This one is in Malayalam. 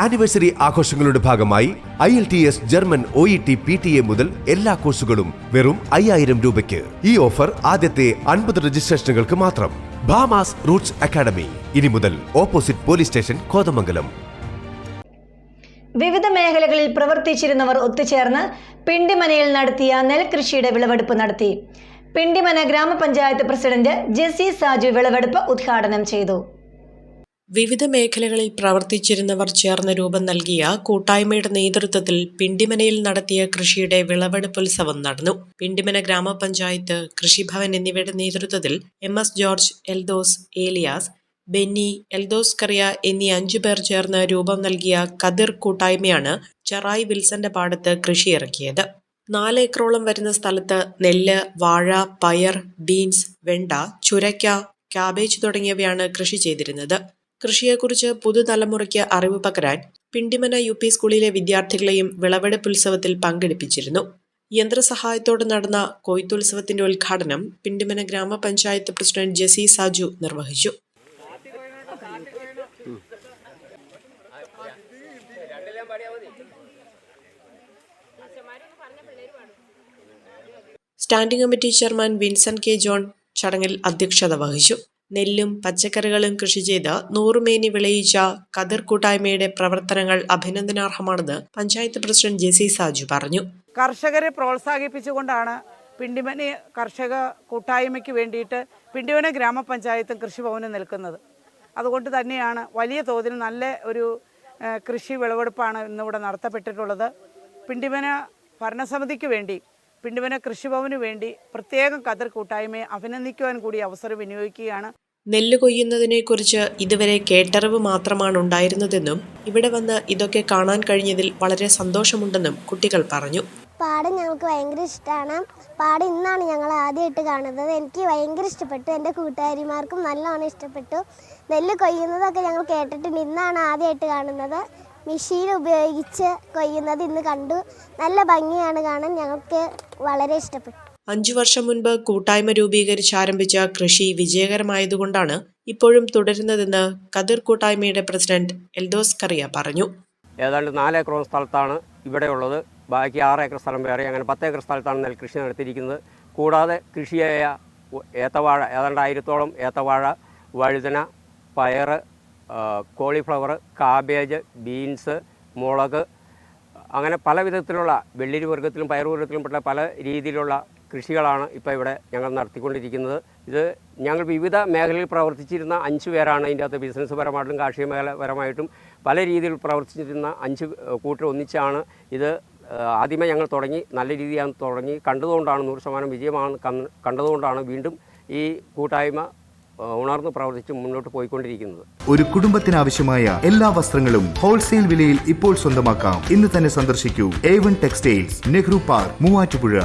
ആനിവേഴ്സറി ആഘോഷങ്ങളുടെ ഭാഗമായി IELTS German O E T P T A മുതൽ എല്ലാ കോഴ്സുകളും വെറും അയ്യായിരം രൂപയ്ക്ക്. ഈ ഓഫർ ആദ്യത്തെ അൻപത് രജിസ്ട്രേഷനുകൾക്ക് മാത്രം. Bhamas roots academy. ഇനി മുതൽ ഓപ്പോസിറ്റ് പോലീസ് സ്റ്റേഷൻ കോതമംഗലം. വിവിധ മേഖലകളിൽ പ്രവർത്തിച്ചിരുന്നവർ ഒത്തുചേർന്ന് പിണ്ടിമനയിൽ നടത്തിയ നെൽകൃഷിയുടെ വിളവെടുപ്പ് നടത്തി. പിണ്ടിമന ഗ്രാമപഞ്ചായത്ത് പ്രസിഡന്റ് ജെസി സാജു വിളവെടുപ്പ് ഉദ്ഘാടനം ചെയ്തു. വിവിധ മേഖലകളിൽ പ്രവർത്തിച്ചിരുന്നവർ ചേർന്ന് രൂപം നൽകിയ കൂട്ടായ്മയുടെ നേതൃത്വത്തിൽ പിണ്ടിമനയിൽ നടത്തിയ കൃഷിയുടെ വിളവെടുപ്പുത്സവം നടന്നു. പിണ്ടിമന ഗ്രാമപഞ്ചായത്ത് കൃഷിഭവൻ എന്നിവയുടെ നേതൃത്വത്തിൽ എം എസ് ജോർജ് എൽദോസ് ഏലിയാസ് ബെന്നി എൽദോസ് കറിയ എന്നീ അഞ്ചു പേർ ചേർന്ന് രൂപം നൽകിയ കതിർ കൂട്ടായ്മയാണ് ചെറായി വിൽസന്റെ പാടത്ത് കൃഷി ഇറക്കിയത് നാല് ഏക്കറോളം വരുന്ന സ്ഥലത്ത് നെല്ല് വാഴ പയർ ബീൻസ് വെണ്ട ചുരക്ക ക്യാബേജ് തുടങ്ങിയവയാണ് കൃഷി ചെയ്തിരുന്നത്. കൃഷിയെക്കുറിച്ച് പുതുതലമുറയ്ക്ക് അറിവ് പകരാൻ പിണ്ടിമന യു പി സ്കൂളിലെ വിദ്യാർത്ഥികളെയും വിളവെടുപ്പുത്സവത്തിൽ പങ്കെടുപ്പിച്ചിരുന്നു. യന്ത്രസഹായത്തോടെ നടന്ന കൊയ്ത്തുത്സവത്തിന്റെ ഉദ്ഘാടനം പിണ്ടിമന ഗ്രാമപഞ്ചായത്ത് പ്രസിഡന്റ് ജെസി സാജു നിർവഹിച്ചു. Standing committee chairman Vinson K John ചടങ്ങിൽ അധ്യക്ഷത വഹിച്ചു. നെല്ലും പച്ചക്കറികളും കൃഷി ചെയ്ത് നൂറുമേനി വിളയിച്ച കതിർ കൂട്ടായ്മയുടെ പ്രവർത്തനങ്ങൾ അഭിനന്ദനാർഹമാണെന്ന് panchayat president J C Saju പറഞ്ഞു. കർഷകരെ പ്രോത്സാഹിപ്പിച്ചുകൊണ്ടാണ് പിണ്ടിമനി കർഷക കൂട്ടായ്മയ്ക്ക് വേണ്ടിയിട്ട് പിണ്ടിമന ഗ്രാമപഞ്ചായത്തും കൃഷിഭവനും നിൽക്കുന്നത്. അതുകൊണ്ട് തന്നെയാണ് വലിയ തോതിൽ നല്ല ഒരു കൃഷി വിളവെടുപ്പാണ് ഇന്നിവിടെ നടത്തപ്പെട്ടിട്ടുള്ളത്. പിണ്ടിമന ഭരണസമിതിക്ക് വേണ്ടി പിണ്ടിമന കൃഷിഭവന് വേണ്ടി പ്രത്യേകം കതിർ കൂട്ടായ്മയെ അഭിനന്ദിക്കുവാൻ കൂടി അവസരം വിനിയോഗിക്കുകയാണ്. നെല്ല് കൊയ്യുന്നതിനെക്കുറിച്ച് ഇതുവരെ കേട്ടറിവ് മാത്രമാണ് ഉണ്ടായിരുന്നതെന്നും ഇവിടെ വന്ന് ഇതൊക്കെ കാണാൻ കഴിഞ്ഞതിൽ വളരെ സന്തോഷമുണ്ടെന്നും കുട്ടികൾ പറഞ്ഞു. പാടം ഞങ്ങൾക്ക് ഭയങ്കര ഇഷ്ടമാണ് പാടം ഇന്നാണ് ഞങ്ങൾ ആദ്യമായിട്ട് കാണുന്നത്. എനിക്ക് ഭയങ്കര ഇഷ്ടപ്പെട്ടു. എന്റെ കൂട്ടുകാരിമാർക്കും നല്ലോണം ഇഷ്ടപ്പെട്ടു. നെല്ല് കൊയ്യുന്നതൊക്കെ ഞങ്ങൾ കേട്ടിട്ടുണ്ട്. ഇന്നാണ് ആദ്യമായിട്ട് കാണുന്നത്. മെഷീൻ ഉപയോഗിച്ച് കൊയ്യുന്നത് ഇന്ന് കണ്ടു. നല്ല ഭംഗിയാണ് കാണാൻ ഞങ്ങൾക്ക്. വളരെ ഇഷ്ടപ്പെട്ടു. അഞ്ചു വർഷം മുൻപ് കൂട്ടായ്മ രൂപീകരിച്ച് ആരംഭിച്ച കൃഷി വിജയകരമായതുകൊണ്ടാണ് ഇപ്പോഴും തുടരുന്നതെന്ന് കതിർ കൂട്ടായ്മയുടെ പ്രസിഡന്റ് എൽദോസ് കറിയ പറഞ്ഞു. ഏതാണ്ട് നാല് സ്ഥലത്താണ് സ്ഥലത്താണ് ഇവിടെയുള്ളത്. ബാക്കി ആറ് ഏക്കർ സ്ഥലം വേറെ അങ്ങനെ പത്ത് ഏക്കർ സ്ഥലത്താണ് നെൽകൃഷി നടത്തിയിരിക്കുന്നത്. കൂടാതെ കൃഷിയായ ഏത്തവാഴ ഏതാണ്ട് ആയിരത്തോളം ഏത്തവാഴ വഴുതന പയർ കോളിഫ്ലവർ കാബേജ് ബീൻസ് മുളക് അങ്ങനെ പല വിധത്തിലുള്ള വെള്ളിരി വർഗത്തിലും പയർ വർഗത്തിലും പെട്ട പല രീതിയിലുള്ള കൃഷികളാണ് ഇപ്പോൾ ഇവിടെ ഞങ്ങൾ നടത്തിക്കൊണ്ടിരിക്കുന്നത്. ഇത് ഞങ്ങൾ വിവിധ മേഖലയിൽ പ്രവർത്തിച്ചിരുന്ന അഞ്ച് പേരാണ് ഇതിന്റെ അകത്ത് ബിസിനസ് പരമായിട്ടും കാർഷിക മേഖല പരമായിട്ടും പല രീതിയിൽ പ്രവർത്തിച്ചിരുന്ന അഞ്ച് കൂട്ടർ ഒന്നിച്ചാണ് ഇത് ആദ്യമേ ഞങ്ങൾ തുടങ്ങി നല്ല രീതിയാണ് തുടങ്ങി. കണ്ടതുകൊണ്ടാണ് നൂറ് ശതമാനം വിജയമാണ് കണ്ടതുകൊണ്ടാണ് വീണ്ടും ഈ കൂട്ടായ്മ ഉണർന്ന് പ്രവർത്തിച്ച് മുന്നോട്ട് പോയിക്കൊണ്ടിരിക്കുന്നത്. ഒരു കുടുംബത്തിനാവശ്യമായ എല്ലാ വസ്ത്രങ്ങളും ഹോൾസെയിൽ വിലയിൽ ഇപ്പോൾ സ്വന്തമാക്കാം. ഇന്ന് തന്നെ സന്ദർശിക്കൂ. A one textiles Nehru park Muvattupuzha.